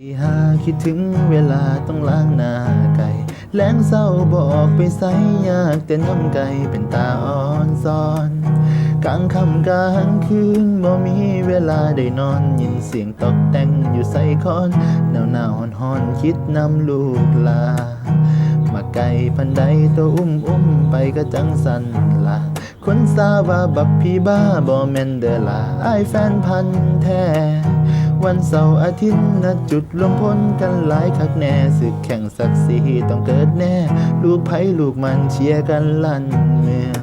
ที่หาคิดถึงเวลาต้องล้างหน้าไก่แล้งเศร้าบอกไปใส่ยากแต่น้ำไก่เป็นตาอ่อนซ้อน กลางค่ำกลางคืนบ่มีเวลาได้นอนยินเสียงตอกแต่งอยู่ใส่คอนหนาวหนาวหอนหอนคิดนำลูกลา มาไก่พันใดตัวอุ้มอุ้มไปก็จังสันละคนสาว่าบักพี่บ้าบ่แม่นเดอละอแฟนพันแท้ วันเสาร์อาทิตย์นัดจุดรวมพลกันหลายคักแน่ศึกแข่งศักดิ์ศรีต้องเกิดแน่ ลูกไผ่ลูกมันเชียร์กันลั่นเมือง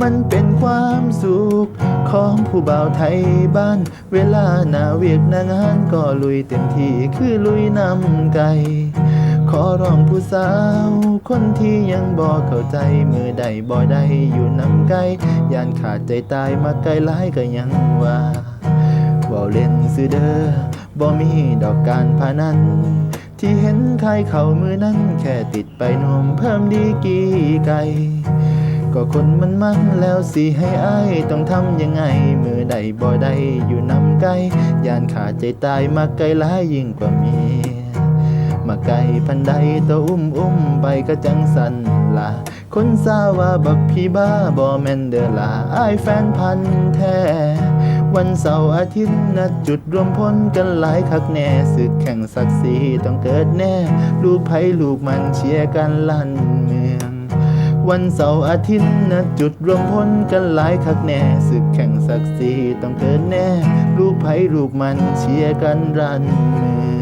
มันเป็นความสุขของผู้บ่าวไทยบ้าน เวลาหนาเวียกหนางานก็ลุยเต็มที่คือลุยนำไก่ขอร้องผู้สาว คนที่ยังบ่เข้าใจมือใดบ่ได้อยู่นำไกลยานขาดใจตายมาไกลหลายก็ยังว่า ว่าเล่นซื้อเด้อบ่มีดอกการพนัน ที่เห็นใครเขามือนั้น แค่ติดไปนมเพิ่มดีกี่ไก่ก็คนมันมันแล้วสิให้อายต้องทำยังไง มือใดบ่ได้อยู่นำไกลยานขาดใจตายมาไกลหลายยิ่งกว่าเมียมาไกลพันใดตัวอุ้มอุ้มไปก็จังสันละคนซาว่าบักพี่บ้าบ่แม่นเดอละอายแฟนพันแท้ วันเสาร์อาทิตย์นัดจุดรวมพลกันหลายคักแน่ศึกแข่งศักดิ์ศรีต้องเกิดแน่ ลูกไผ่ลูกมันเชียร์กันลั่นเมือง วันเสาร์อาทิตย์นัดจุดรวมพลกันหลายคักแน่ศึกแข่งศักดิ์ศรีต้องเกิดแน่ ลูกไผ่ลูกมันเชียร์กันรันเมือง